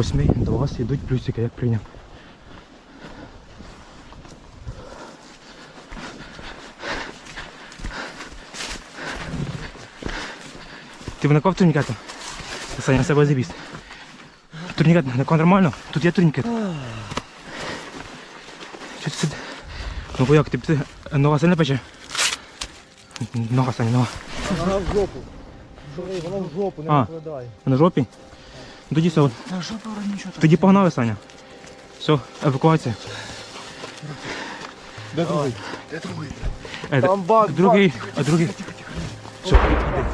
Восьмий, до вас йдуть плюсики, як прийняв. Ти виникав турнікетом? Саня, себе забіст. Турнікет накав нормально? Тут є турнікет. Що ти? Ну бо як, ти, ти нога сильно пече? Нога, Саня, нога. Вона в жопу. Вона в жопу, не А. викладай. На жопі? Ну, Тоді нічого. Тоді погнали, Саня. Все, евакуація. Де другий? Е, Там бак, другий, а другий. Все, іди.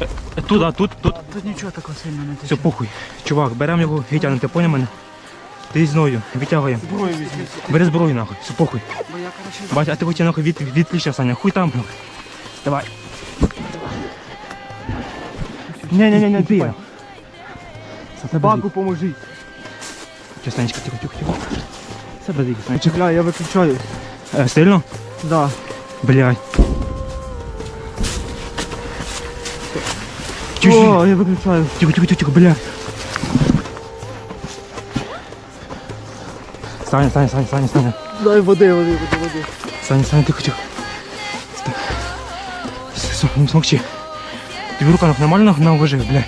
Е, е, Тут, а тут, тут. Тут нічого такого сильно не Все, похуй. Чувак, беремо його, витягнемо, ти поняв мене? Ти з мною, витягуємо. Зброю візьми. Бери зброю нахуй, все, похуй. Бо я, Бать, а ти витягнув нахуй від, відпліччя, Саня, хуй там. нахуй. Давай. Не-не-не, ти. Баку поможіть. Чесненько, тихо, тихо, тихо. Себе зайди, Саня. Чекай, я виключаю. Е, сильно? Да. Блядь. Тихо, О, я виключаю. тихо, тихо, тихо, блядь. Саня, Саня, Саня, Саня, Саня. Дай води, води, води, води. Саня, Саня, тихо, тихо. Ста- С- с- Не смокчи. Тобі рука нормально ногу вижив, блядь.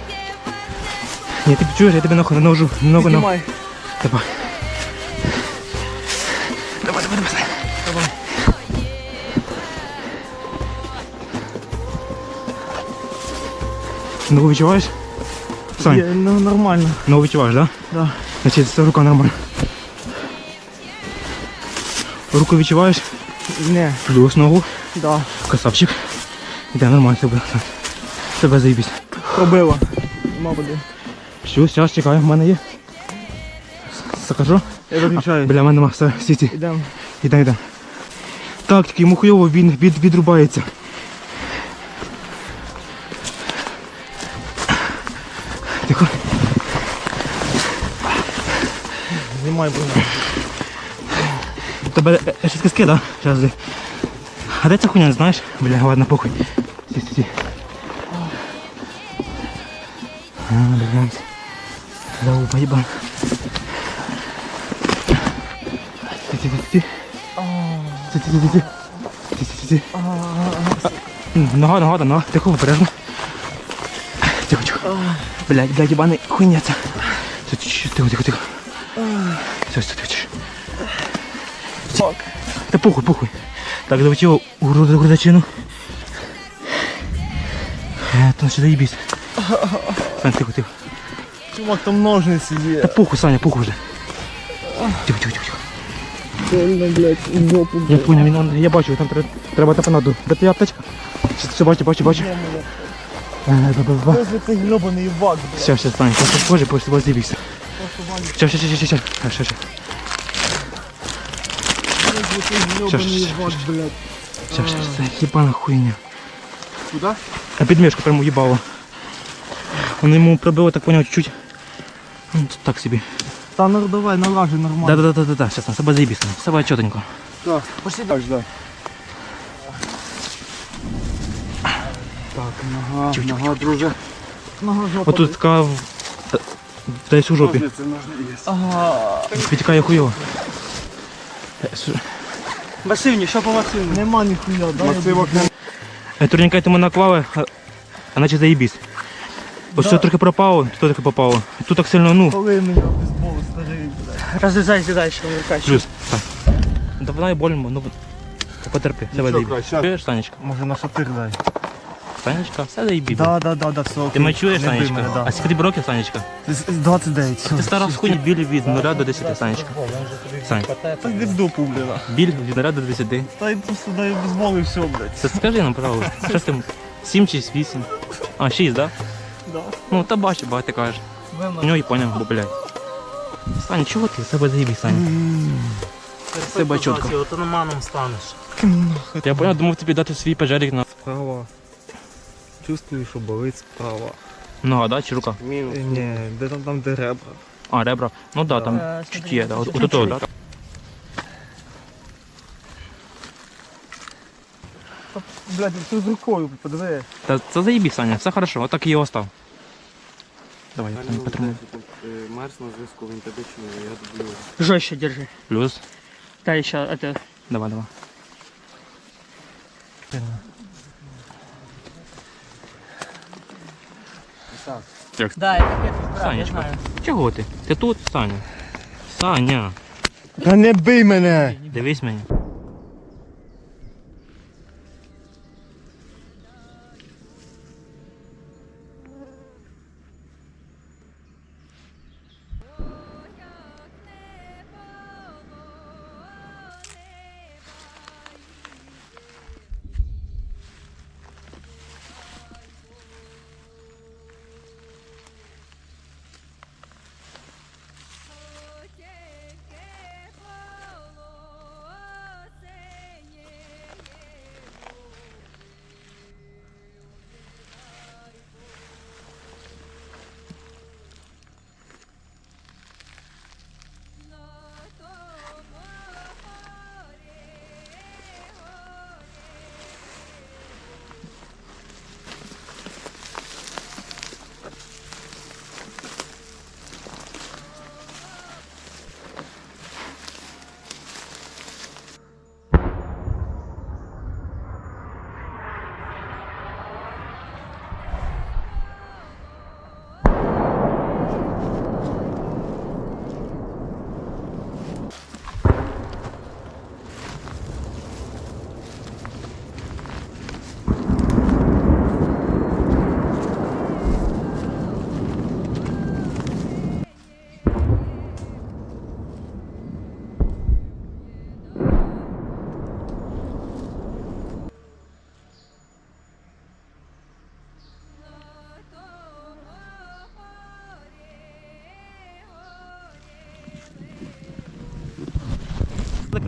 Ні, ти чуєш, я тебе нахуй на ножу, ногу на... Давай. Давай, давай, давай. Давай. Ногу відчуваєш? Сань, Є, ну, нормально. ногу відчуваєш, да? Да. Значить, це рука нормальна. Руку відчуваєш? Не, Плюс ногу. да. Красавчик. Іде нормально тебе. Тебе заїбісь. Пробила. Нема Все, зараз чекаю, в мене є. Закажу. Я виключаю. Біля мене нема, все, сіті. Ідемо. Іде, іде. Так, тільки йому хуйово він від, відрубається. Тихо. Знімай. У тебе е, е, щось киски, да? Зараз. де. А де ця хуйня, не знаєш? Бля, ладно, похуй. Сі, сі, сі. А, блядь. Сі, сі, сі. Нога, нога, нога. Тихо, обережно. Тихо, тихо. Блядь, блядь, ебаний хуйня. Все, тихо, тихо, тихо, тихо. Все, все, тихо. Фак. Та похуй, похуй. Так, давайте його у грудачину. Там ще заїбісь. Тихо, тихо. Чувак, там ножниці Та є. похуй, Саня, похуй вже. Тихо, тихо, тихо. тихо. Сильно, блядь, в жопу, Я блядь. понял, він, он- я бачу, там треба, треба тапанаду. Де ти аптечка? Все, все, бачу, бачу, бачу. Ні, моя. Е, ба-ба-ба. Ось цей гребаний вак, блядь. Все, все, Саня, сейчас позже, после того заебись. Все, все, все, все, все, все, все, Ось цей Ща, гребаний ща, вак, блядь. все, все, все, ебана хуйня. Куда? А підмішку прямо їбало. Воно йому пробило, так понял, чуть-чуть. Ну, тут так собі. Та ну давай, налажи нормально. Да-да-да-да-да, сейчас на себе заебись, себе чотенько. Так, пошли дальше, да. Так, нога, Чуть-чуть. нога, друже. Нога жопа. Отут така в- та- десь у жопі. Ножниці, ножниці. Ага. Підтікає хуйово. Е, су- Масивні, що по масивні? Нема ніхуя, да? Масивок Е, Турнікет йому наклали, а, а наче заєбісь. Ось все трохи пропало, тут трохи попало. Тут так сильно, ну, Коли мене бейсбол старий, блядь. Розв'язайся далі, вимикай. плюс. Так. Да вона і больно, ну потерпи, себе заєбісь. Чуєш, Санечка? Може на шатир дай. Санечка, все заєбісь. Да, да, да, да, все. Ти мене чуєш, Санечка? мене, да. А скільки тобі років, Санечка? З- з 29. Ти стара в хуйні біль від 0 до 10, Санечка. Сань, Та йди в дупу, блядь. біль від 0 до 10. Та й просто дай бейсбол і все, блядь. Це скажи нам, пожалуйста, що ти 7 чи 8? А, 6, да? Да. Ну, та бачу, багато ти кажеш. У нього і поняв, бо, блядь. Сань, чого ти? Себе заїбі, Сань. Себе чітко. Автономаном станеш. Я поняв, думав тобі дати свій пожарик на Справа. Чувствую, що болить справа. нога, да, чи рука? Мінус. Ні, де там, там де ребра. А, ребра. Ну да, там Е, чуть є, да. От, от, от, да. Блядь, ти з рукою, подиви. Та це заїбі, Саня, все хорошо, отак і його став. Давай, я Саня, потримаю. Марс на зв'язку, він тебе чує, я дублюю. Жестче держи. Плюс. Да, еще это... Давай, давай. Да, это первый брат, я Санечка. знаю. Чого ти? Ти тут, Саня? Саня, Та не бий мене! дивись мені.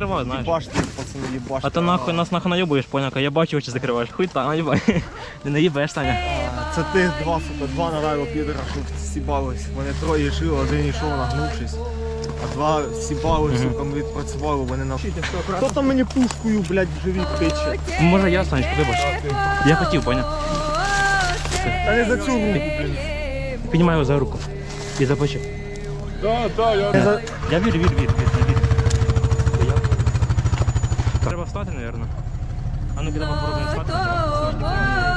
Закривай, знаєш. Їбаш ти, пацани, їбаш. А ти нахуй нас нахуй наїбуєш, поняка, я бачу очі закриваєш. Хуй та наїбай. Не наїбеш, Саня. Це ти два, сука, два нараво підера, що сібались. Вони троє жили, один йшов нагнувшись. А два сібали, сука, ми відпрацювали, вони на... Хто там мені пушкою, блядь, в живіт тиче? Може я, Санечка, вибач. Я хотів, поняв. Та не за цю руку, блін. Піднімай його за руку. І за плечі. Да, да, я... Я вірю, вірю, вірю, вірю, вірю. Треба встати, мабуть. А ну-ка, давай попробуємо встати.